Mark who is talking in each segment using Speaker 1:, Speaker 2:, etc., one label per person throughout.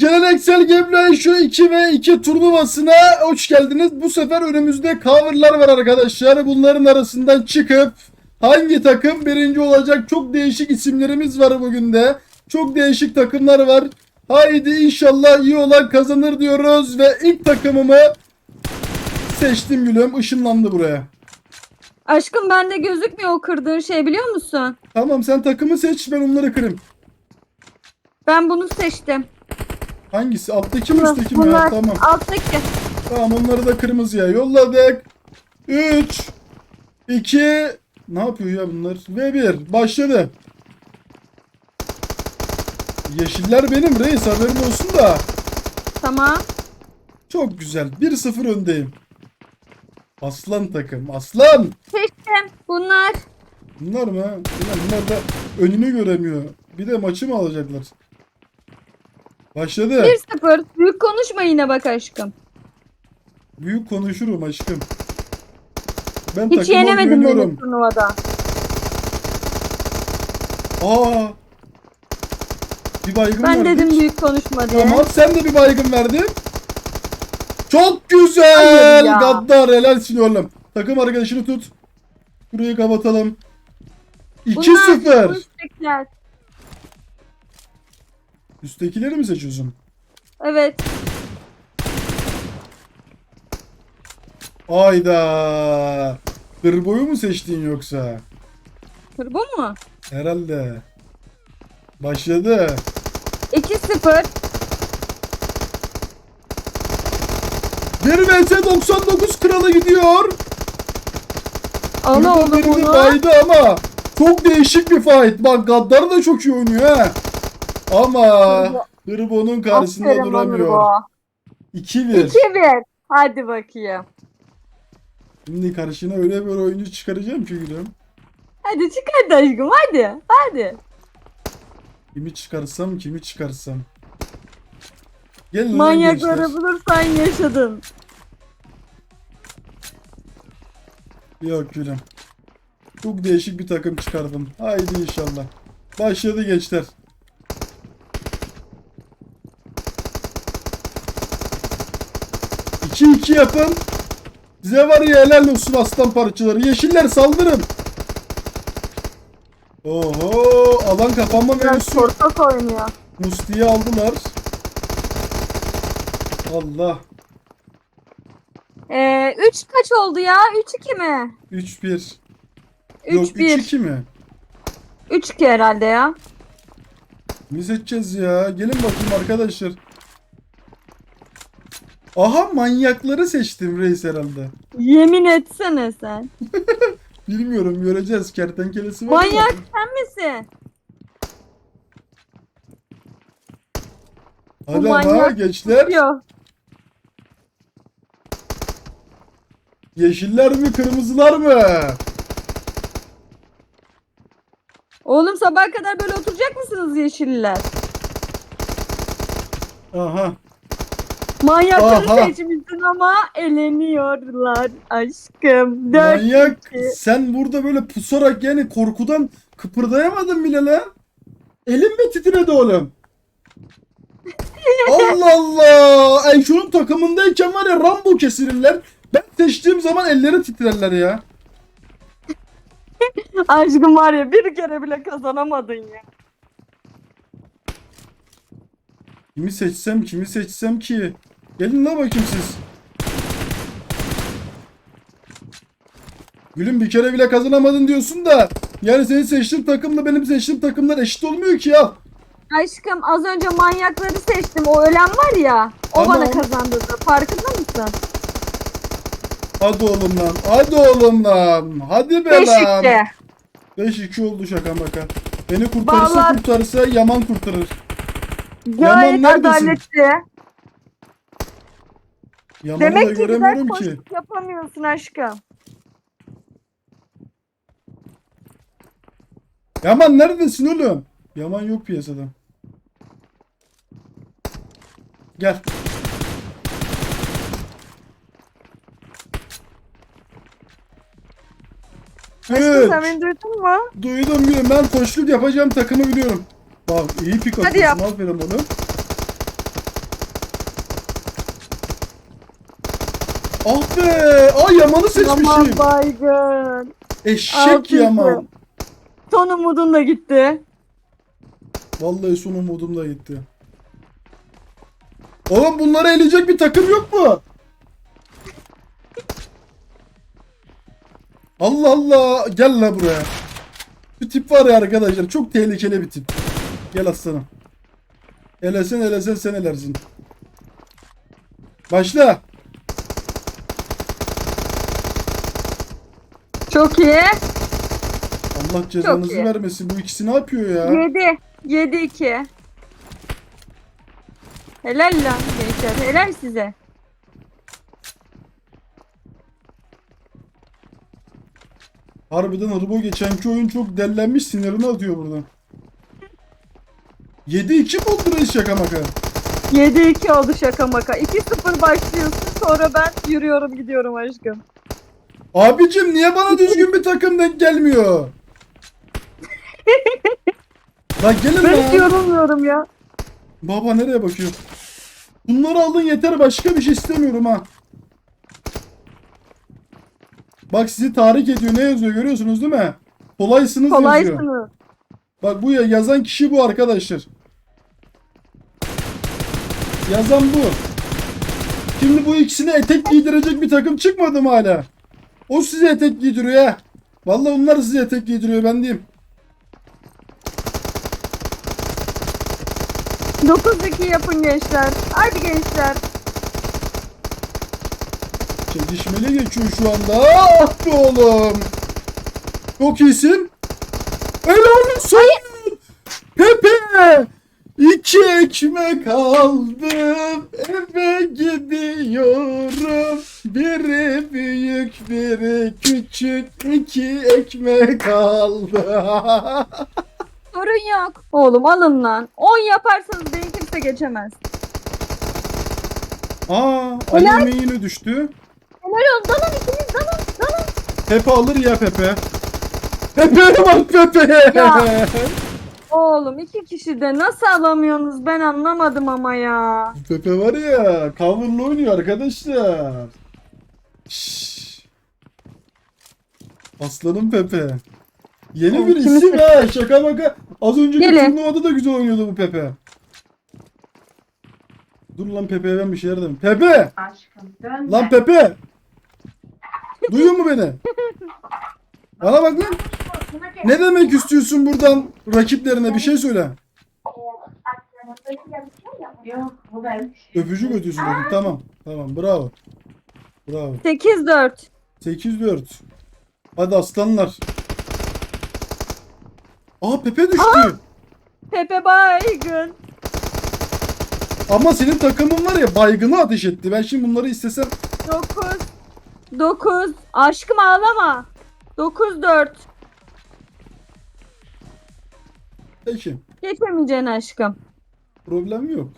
Speaker 1: Geleneksel Gameplay şu 2 ve 2 turnuvasına hoş geldiniz. Bu sefer önümüzde coverlar var arkadaşlar. Bunların arasından çıkıp hangi takım birinci olacak çok değişik isimlerimiz var bugün de. Çok değişik takımlar var. Haydi inşallah iyi olan kazanır diyoruz ve ilk takımımı seçtim gülüm. Işınlandı buraya.
Speaker 2: Aşkım bende gözükmüyor o kırdığın şey biliyor musun?
Speaker 1: Tamam sen takımı seç ben onları kırayım.
Speaker 2: Ben bunu seçtim.
Speaker 1: Hangisi? Alttaki mi üstteki mi?
Speaker 2: Bunlar
Speaker 1: Tamam.
Speaker 2: alttaki.
Speaker 1: Tamam onları da kırmızıya yolladık. 3 2 Ne yapıyor ya bunlar? Ve 1 başladı. Yeşiller benim reis haberin olsun da.
Speaker 2: Tamam.
Speaker 1: Çok güzel. 1-0 öndeyim. Aslan takım. Aslan.
Speaker 2: Seçtim. Bunlar.
Speaker 1: Bunlar mı? Ulan Bunlar da önünü göremiyor. Bir de maçı mı alacaklar? Başladı.
Speaker 2: 1-0. Büyük konuşma yine bak aşkım.
Speaker 1: Büyük konuşurum aşkım. Ben
Speaker 2: Hiç
Speaker 1: takıma
Speaker 2: yenemedim
Speaker 1: güveniyorum.
Speaker 2: beni turnuvada.
Speaker 1: Aa. Bir baygın
Speaker 2: Ben
Speaker 1: verdik.
Speaker 2: dedim büyük konuşma diye.
Speaker 1: Tamam sen de bir baygın verdin. Çok güzel.
Speaker 2: Ya.
Speaker 1: Gaddar helalsin oğlum. Takım arkadaşını tut. Burayı kapatalım.
Speaker 2: Bunlar
Speaker 1: 2-0.
Speaker 2: bu istekler.
Speaker 1: Üsttekileri mi seçiyorsun?
Speaker 2: Evet.
Speaker 1: Ayda. Hırboyu mu seçtin yoksa?
Speaker 2: Turbo mu?
Speaker 1: Herhalde. Başladı.
Speaker 2: 2-0.
Speaker 1: 1 vs 99 kralı gidiyor.
Speaker 2: Ana
Speaker 1: Hırbo
Speaker 2: oğlum
Speaker 1: birini
Speaker 2: bunu.
Speaker 1: baydı ama çok değişik bir fight. Bak Gaddar da çok iyi oynuyor ha. Ama
Speaker 2: Hırbo-
Speaker 1: Hırbo'nun karşısında
Speaker 2: Aferin
Speaker 1: duramıyor.
Speaker 2: Turbo.
Speaker 1: 2-1.
Speaker 2: 2-1. Hadi bakayım.
Speaker 1: Şimdi karşına öyle bir oyuncu çıkaracağım ki gülüm.
Speaker 2: Hadi çık hadi aşkım hadi. Hadi.
Speaker 1: Kimi çıkarsam kimi çıkarsam. Gelin
Speaker 2: Manyakları
Speaker 1: gençler.
Speaker 2: bulursan yaşadın.
Speaker 1: Yok gülüm. Çok değişik bir takım çıkardım. Haydi inşallah. Başladı gençler. İki iki yapın. Size var ya helal olsun aslan parçaları. Yeşiller saldırın. Oho alan kapanma mevzusu.
Speaker 2: korkak oynuyor.
Speaker 1: Musti'yi aldılar. Allah.
Speaker 2: Ee, 3 kaç oldu ya? 3-2 mi?
Speaker 1: 3-1. Yok
Speaker 2: 3-1.
Speaker 1: 3-2 mi?
Speaker 2: 3-2 herhalde ya.
Speaker 1: Ne seçeceğiz ya? Gelin bakayım arkadaşlar. Aha manyakları seçtim reis herhalde.
Speaker 2: Yemin etsene sen.
Speaker 1: Bilmiyorum göreceğiz. Kertenkelesi var mı?
Speaker 2: Manyak sen misin?
Speaker 1: Hadi
Speaker 2: Bu
Speaker 1: ama
Speaker 2: manyak
Speaker 1: gençler.
Speaker 2: Yok.
Speaker 1: Yeşiller mi kırmızılar mı?
Speaker 2: Oğlum sabaha kadar böyle oturacak mısınız yeşiller?
Speaker 1: Aha.
Speaker 2: Manyakları
Speaker 1: Aha.
Speaker 2: seçmişsin ama eleniyorlar aşkım. 4
Speaker 1: Manyak.
Speaker 2: iki.
Speaker 1: Sen burada böyle pusarak yani korkudan kıpırdayamadın bile lan. Elim mi titredi oğlum? Allah Allah. Ay şunun takımındayken var ya Rambo kesirirler. Ben seçtiğim zaman elleri titrerler ya.
Speaker 2: Aşkım var ya bir kere bile kazanamadın ya.
Speaker 1: Kimi seçsem kimi seçsem ki. Gelin la bakayım siz. Gülüm bir kere bile kazanamadın diyorsun da. Yani senin seçtiğin takımla benim seçtiğim takımlar eşit olmuyor ki ya.
Speaker 2: Aşkım az önce manyakları seçtim. O ölen var ya. O
Speaker 1: Tamam.
Speaker 2: bana kazandırdı. Farkında mısın?
Speaker 1: Hadi oğlum lan. Hadi oğlum lan. Hadi be lan.
Speaker 2: 5-2.
Speaker 1: 5-2 oldu şaka maka. Beni kurtarırsa
Speaker 2: Vallahi-
Speaker 1: kurtarırsa Yaman kurtarır.
Speaker 2: Gayet
Speaker 1: neredesin?
Speaker 2: adaletli.
Speaker 1: Yaman'ı da
Speaker 2: Demek ki güzel
Speaker 1: göremiyorum ki.
Speaker 2: yapamıyorsun aşkım.
Speaker 1: Yaman neredesin oğlum? Yaman yok piyasada. Gel.
Speaker 2: Aşkım
Speaker 1: Üç.
Speaker 2: sen beni duydun mu?
Speaker 1: Duydum gülüm. Ben koşluk yapacağım takımı biliyorum. Bak iyi pik
Speaker 2: Hadi
Speaker 1: atıyorsun.
Speaker 2: yap.
Speaker 1: Aferin oğlum. Ah be. Aa Yaman'ı seçmişim.
Speaker 2: Yaman baygın.
Speaker 1: Eşek
Speaker 2: Altı
Speaker 1: Yaman.
Speaker 2: Son umudun da gitti.
Speaker 1: Vallahi son umudum da gitti. Oğlum bunları eleyecek bir takım yok mu? Allah Allah. Gel la buraya. Bir tip var ya arkadaşlar. Çok tehlikeli bir tip. Gel aslanım. Elesen elesen sen elersin. Başla.
Speaker 2: Çok iyi.
Speaker 1: Allah cezanızı
Speaker 2: iyi.
Speaker 1: vermesin. Bu ikisi ne yapıyor ya?
Speaker 2: 7. 7 2. Helal lan gençler. Helal size.
Speaker 1: Harbiden Hırbo geçenki oyun çok dellenmiş sinirini atıyor buradan. 7-2 mi oldu reis şaka maka?
Speaker 2: 7 2 oldu şaka maka. 2-0 başlıyorsun sonra ben yürüyorum gidiyorum aşkım.
Speaker 1: Abicim niye bana düzgün bir takım denk gelmiyor? Lan gelin
Speaker 2: Ben hiç
Speaker 1: lan.
Speaker 2: yorulmuyorum ya.
Speaker 1: Baba nereye bakıyor? Bunları aldın yeter başka bir şey istemiyorum ha. Bak sizi tahrik ediyor ne yazıyor görüyorsunuz değil mi? Kolaysınız yazıyor.
Speaker 2: Kolaysınız.
Speaker 1: Bak bu ya yazan kişi bu arkadaşlar. Yazan bu. Şimdi bu ikisine etek giydirecek bir takım çıkmadı mı hala? O size etek giydiriyor ha. Vallahi onlar size etek giydiriyor ben diyeyim.
Speaker 2: 9-2 yapın gençler. Hadi gençler.
Speaker 1: Çekişmeli geçiyor şu anda. Ah be oğlum. Çok iyisin. Helal olsun. Pepe. İki ekmek aldım. Eve gidiyorum. Biri büyük biri küçük. İki ekmek aldım.
Speaker 2: Sorun yok. Oğlum alın lan. 10 yaparsanız beni kimse geçemez.
Speaker 1: Aa, Ali yemeğine düştü.
Speaker 2: Helal olsun. Dalın ikiniz dalın. Dalın.
Speaker 1: Pepe alır ya Pepe. Pepe'ye bak Pepe.
Speaker 2: Ya. Oğlum iki kişi de nasıl alamıyorsunuz ben anlamadım ama ya.
Speaker 1: Pepe var ya coverlı oynuyor arkadaşlar. Şşş. Aslanım Pepe. Yeni
Speaker 2: Oğlum,
Speaker 1: bir
Speaker 2: kimi
Speaker 1: isim ha şaka maka. Az önceki
Speaker 2: Gelin.
Speaker 1: turnuvada da güzel oynuyordu bu Pepe. Dur lan Pepe'ye ben bir şeyler dedim. Pepe!
Speaker 3: Aşkım dön.
Speaker 1: Lan Pepe! Duyuyor mu beni? Bana bak lan. Ne demek istiyorsun buradan rakiplerine bir şey söyle. Öpücük ötüyorsun dedim. Tamam. Tamam bravo. Bravo.
Speaker 2: 8-4.
Speaker 1: 8-4. Hadi aslanlar. Aa Pepe düştü.
Speaker 2: Pepe baygın.
Speaker 1: Ama senin takımın var ya baygını ateş etti. Ben şimdi bunları istesem
Speaker 2: 9. 9. Aşkım ağlama. 9-4.
Speaker 1: peki.
Speaker 2: Geçemeyeceksin aşkım.
Speaker 1: Problem yok.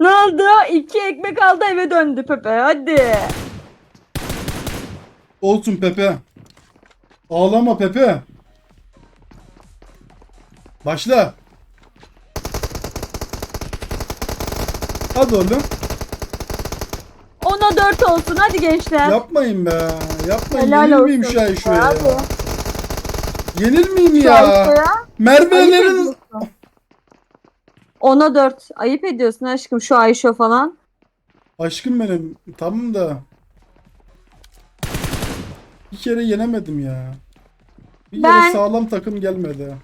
Speaker 2: Ne oldu? İki ekmek aldı eve döndü Pepe. Hadi.
Speaker 1: Olsun Pepe. Ağlama Pepe. Başla. Hadi oğlum.
Speaker 2: 10'a 4 olsun. Hadi gençler.
Speaker 1: Yapmayın be. Yapmayın.
Speaker 2: Helal
Speaker 1: Yenir
Speaker 2: olsun.
Speaker 1: miyim şu ay şuraya ya? Yenir miyim ya?
Speaker 2: Ya. Ediyorsun. 10'a 4. Ayıp ediyorsun aşkım şu Ayşe falan.
Speaker 1: Aşkım benim. Tamam da. Bir kere yenemedim ya. Bir
Speaker 2: Ben-
Speaker 1: kere sağlam takım gelmedi.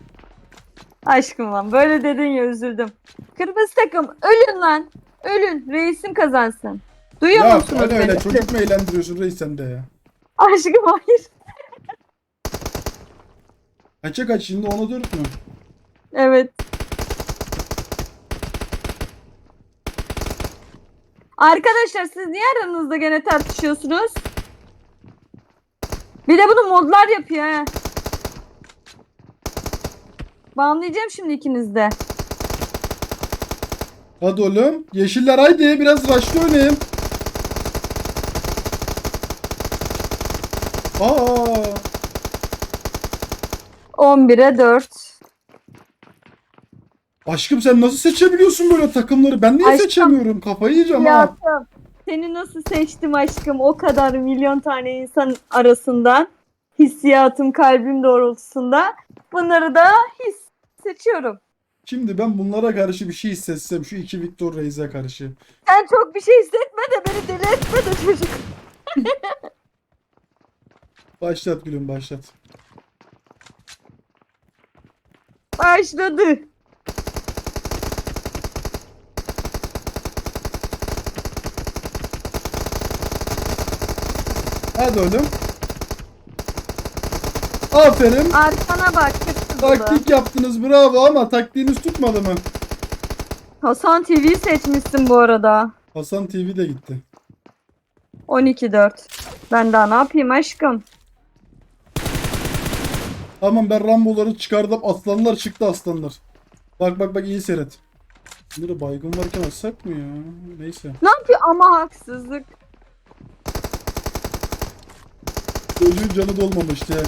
Speaker 2: Aşkım lan böyle dedin ya üzüldüm. Kırmızı takım ölün lan. Ölün. Reisim kazansın. Duyuyor
Speaker 1: Ya
Speaker 2: musunuz
Speaker 1: öyle
Speaker 2: beni?
Speaker 1: çocuk mu eğlendiriyorsun reis sen de ya.
Speaker 2: Aşkım hayır.
Speaker 1: Kaça kaç şimdi ona dört mü?
Speaker 2: Evet. Arkadaşlar siz niye aranızda gene tartışıyorsunuz? Bir de bunu modlar yapıyor ha. Banlayacağım şimdi ikiniz de.
Speaker 1: Hadi oğlum. Yeşiller haydi biraz raşlı oynayayım. Aa,
Speaker 2: 11'e 4.
Speaker 1: aşkım sen nasıl seçebiliyorsun böyle takımları? Ben niye
Speaker 2: Aşkım.
Speaker 1: seçemiyorum? Kafayı yiyeceğim ha.
Speaker 2: Yaptım. seni nasıl seçtim aşkım o kadar milyon tane insan arasından hissiyatım kalbim doğrultusunda bunları da his seçiyorum.
Speaker 1: Şimdi ben bunlara karşı bir şey hissetsem şu iki Victor Reis'e karşı.
Speaker 2: Sen çok bir şey hissetme de beni deli etme de çocuk.
Speaker 1: Başlat gülüm başlat.
Speaker 2: Başladı.
Speaker 1: Hadi oğlum. Aferin.
Speaker 2: Arkana bak. kırmızılı.
Speaker 1: Taktik yaptınız bravo ama taktiğiniz tutmadı mı?
Speaker 2: Hasan TV seçmişsin bu arada.
Speaker 1: Hasan TV de gitti.
Speaker 2: 12-4. Ben daha ne yapayım aşkım?
Speaker 1: Aman ben Rambo'ları çıkardım. Aslanlar çıktı aslanlar. Bak bak bak iyi seyret. Bunları baygın varken atsak mı ya? Neyse.
Speaker 2: Ne yapıyor ama haksızlık.
Speaker 1: Çocuğun canı dolmamıştı ya.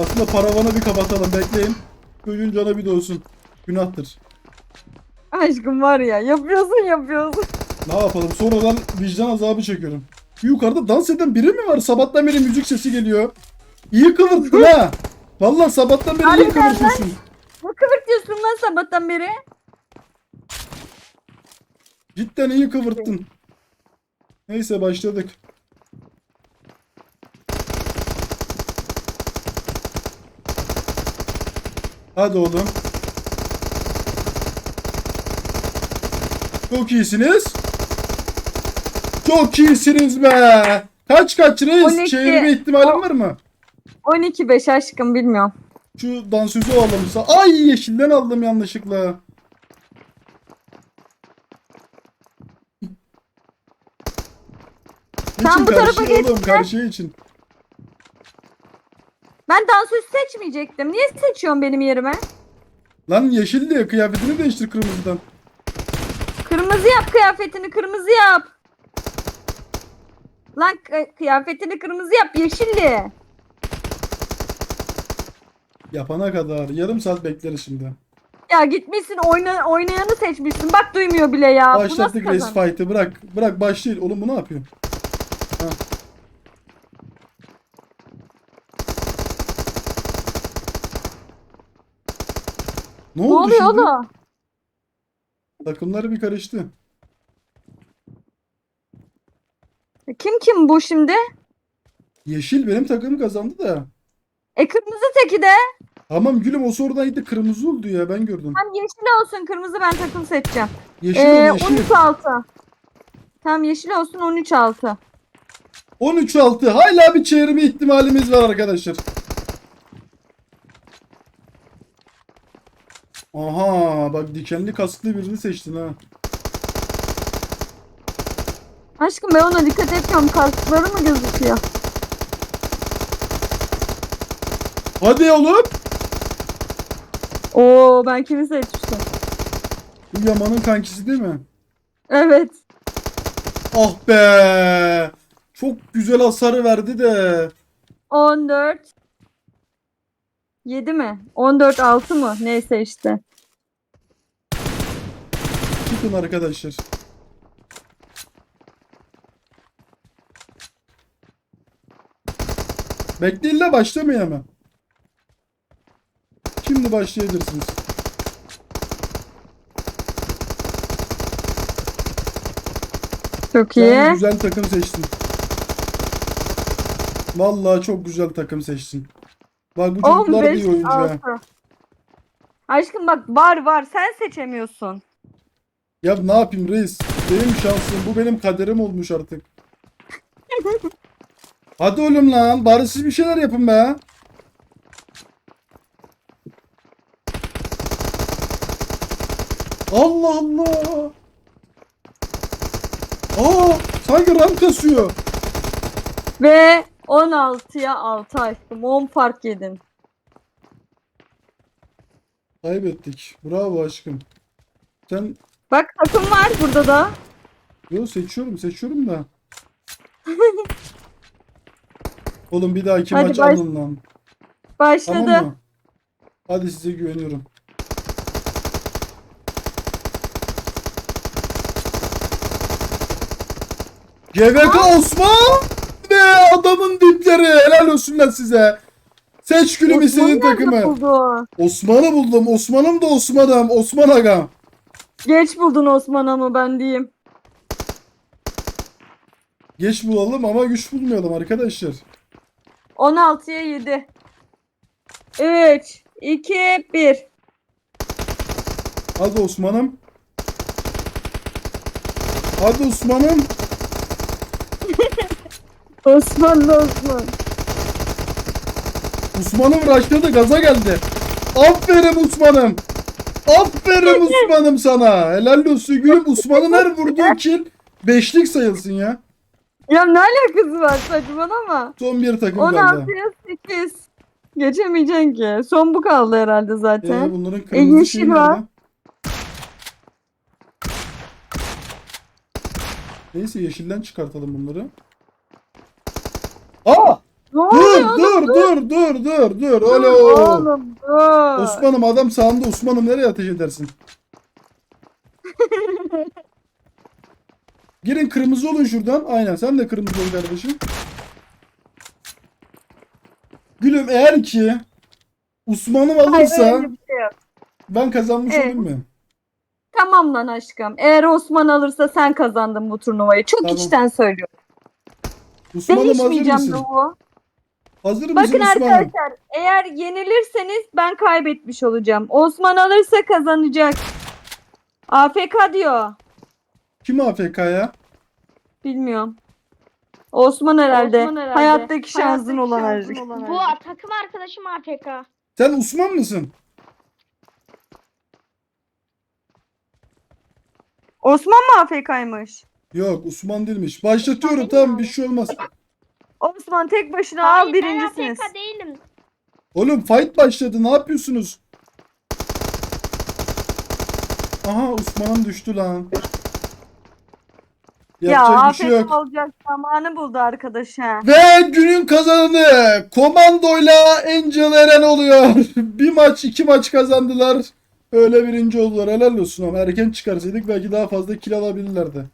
Speaker 1: Aslında paravanı bir kapatalım bekleyin. Çocuğun canı bir dolsun. Günahtır.
Speaker 2: Aşkım var ya yapıyorsun yapıyorsun.
Speaker 1: Ne yapalım sonradan vicdan azabı çekiyorum. Yukarıda dans eden biri mi var? Sabahtan beri müzik sesi geliyor. İyi kıvırttın ha. Vallahi sabahtan beri iyi
Speaker 2: Harbiden
Speaker 1: kıvırtıyorsun.
Speaker 2: Ne kıvırtıyorsun lan sabahtan beri?
Speaker 1: Cidden iyi kıvırttın. Neyse başladık. Hadi oğlum. Çok iyisiniz. Çok iyisiniz be. Kaç kaç reis?
Speaker 2: 12.
Speaker 1: Çevirme ihtimalin var mı?
Speaker 2: 12-5 aşkım bilmiyorum.
Speaker 1: Şu dansözü alalım. Ay yeşilden aldım yanlışlıkla.
Speaker 2: Sen bu tarafa geç.
Speaker 1: Karşıya için.
Speaker 2: Ben dansöz seçmeyecektim. Niye seçiyorsun benim yerime?
Speaker 1: Lan yeşil diye kıyafetini değiştir kırmızıdan.
Speaker 2: Kırmızı yap kıyafetini kırmızı yap. Lan kı- kıyafetini kırmızı yap yeşilli.
Speaker 1: Yapana kadar yarım saat bekleriz şimdi.
Speaker 2: Ya gitmişsin oyna, oynayanı seçmişsin. Bak duymuyor bile ya.
Speaker 1: Başlattık race fight'ı bırak. Bırak başlayın. Oğlum bu ne yapıyor? Ha. Ne,
Speaker 2: Ne
Speaker 1: oldu
Speaker 2: oluyor
Speaker 1: şimdi?
Speaker 2: oğlum?
Speaker 1: Takımları bir karıştı.
Speaker 2: Kim kim bu şimdi?
Speaker 1: Yeşil benim takım kazandı da.
Speaker 2: E kırmızı teki de.
Speaker 1: Tamam gülüm o sorudan gitti kırmızı oldu ya ben gördüm.
Speaker 2: Tam yeşil olsun kırmızı ben takım seçeceğim.
Speaker 1: Yeşil
Speaker 2: Ee,
Speaker 1: ol yeşil.
Speaker 2: 13-6. Tam yeşil olsun 13-6.
Speaker 1: 13-6 hala bir çevirme ihtimalimiz var arkadaşlar. Aha bak dikenli kasklı birini seçtin ha.
Speaker 2: Aşkım ben ona dikkat etmiyorum. Kaskları mı gözüküyor?
Speaker 1: Hadi oğlum.
Speaker 2: Oo ben kimi seçmiştim?
Speaker 1: Bu Yaman'ın kankisi değil mi?
Speaker 2: Evet.
Speaker 1: Ah be. Çok güzel hasarı verdi de.
Speaker 2: 14 7 mi? 14 6 mı? Neyse işte.
Speaker 1: Çıkın arkadaşlar. Bekleyin la başlamayın hemen. Şimdi başlayabilirsiniz.
Speaker 2: Çok iyi.
Speaker 1: güzel takım seçtin. Vallahi çok güzel takım seçtin. Bak bu çocuklar da
Speaker 2: 15
Speaker 1: iyi oyuncu ha.
Speaker 2: 6. Aşkım bak var var sen seçemiyorsun.
Speaker 1: Ya ne yapayım reis? Benim şansım. Bu benim kaderim olmuş artık. Hadi oğlum lan. Bari siz bir şeyler yapın be. Allah Allah. Sanki rank kasıyor.
Speaker 2: Ve 16'ya 6 aşkım. 10 fark yedin.
Speaker 1: Kaybettik. Bravo aşkım. Sen
Speaker 2: Bak takım var burada da.
Speaker 1: Yo seçiyorum seçiyorum da. Oğlum bir dahaki
Speaker 2: Hadi
Speaker 1: maç
Speaker 2: baş-
Speaker 1: alın lan.
Speaker 2: Başladı.
Speaker 1: Tamam mı? Hadi size güveniyorum. GVK Osman ve adamın dipleri. Helal olsun lan size. Seç gülüm istediğin takımı.
Speaker 2: buldun?
Speaker 1: Osman'ı buldum. Osman'ım da Osman'ım. Osman Agam.
Speaker 2: Geç buldun Osman ama ben diyeyim.
Speaker 1: Geç bulalım ama güç bulmayalım arkadaşlar.
Speaker 2: 16'ya 7. 3, 2, 1.
Speaker 1: Hadi Osman'ım. Hadi Osman'ım.
Speaker 2: Osman da Osman.
Speaker 1: Osman'ım raşladı gaza geldi. Aferin Osman'ım. Aferin Osman'ım sana. Helal olsun gülüm. Osman'ın her vurduğu kill beşlik sayılsın ya.
Speaker 2: Ya ne alakası var saçmalama.
Speaker 1: Son bir takım kaldı.
Speaker 2: 16'ya 8. Geçemeyeceksin ki. Son bu kaldı herhalde zaten.
Speaker 1: Ee, bunların kırmızı
Speaker 2: yeşil
Speaker 1: şeyi
Speaker 2: var.
Speaker 1: Neyse yeşilden çıkartalım bunları. Dur dur dur dur dur dur. Alo.
Speaker 2: Oğlum dur.
Speaker 1: Osman'ım adam sağında Osman'ım nereye ateş edersin? Girin kırmızı olun şuradan. Aynen sen de kırmızı ol kardeşim. Gülüm eğer ki Osman'ım
Speaker 2: Hayır
Speaker 1: alırsa
Speaker 2: öyle bir şey yok.
Speaker 1: ben kazanmış
Speaker 2: Evet.
Speaker 1: olayım mı?
Speaker 2: Tamam lan aşkım. Eğer Osman alırsa sen kazandın bu turnuvayı. Çok
Speaker 1: Tamam.
Speaker 2: içten söylüyorum.
Speaker 1: Osman'ım hazır mısın?
Speaker 2: Doğu.
Speaker 1: Hazır mısın
Speaker 2: Bakın
Speaker 1: Osman'ım?
Speaker 2: arkadaşlar eğer yenilirseniz ben kaybetmiş olacağım. Osman alırsa kazanacak. AFK diyor.
Speaker 1: Kim AFK ya?
Speaker 2: Bilmiyorum. Osman herhalde.
Speaker 4: Osman herhalde.
Speaker 2: Hayattaki şansın olan
Speaker 4: olan
Speaker 3: Bu takım arkadaşım APK.
Speaker 1: Sen Osman mısın?
Speaker 2: Osman mı AFK'ymış?
Speaker 1: Yok Osman değilmiş. Başlatıyorum tamam bir şey olmaz.
Speaker 2: Osman tek başına al birincisiniz.
Speaker 3: Ben değilim.
Speaker 1: Oğlum fight başladı ne yapıyorsunuz? Aha Osman'ım düştü lan.
Speaker 2: Ya
Speaker 1: Yapacak bir şey
Speaker 2: AFK
Speaker 1: yok.
Speaker 2: olacak zamanı buldu arkadaş ha.
Speaker 1: Ve günün kazananı komandoyla Angel Eren oluyor. bir maç iki maç kazandılar. Öyle birinci oldular. Helal olsun ama erken çıkarsaydık belki daha fazla kill alabilirlerdi.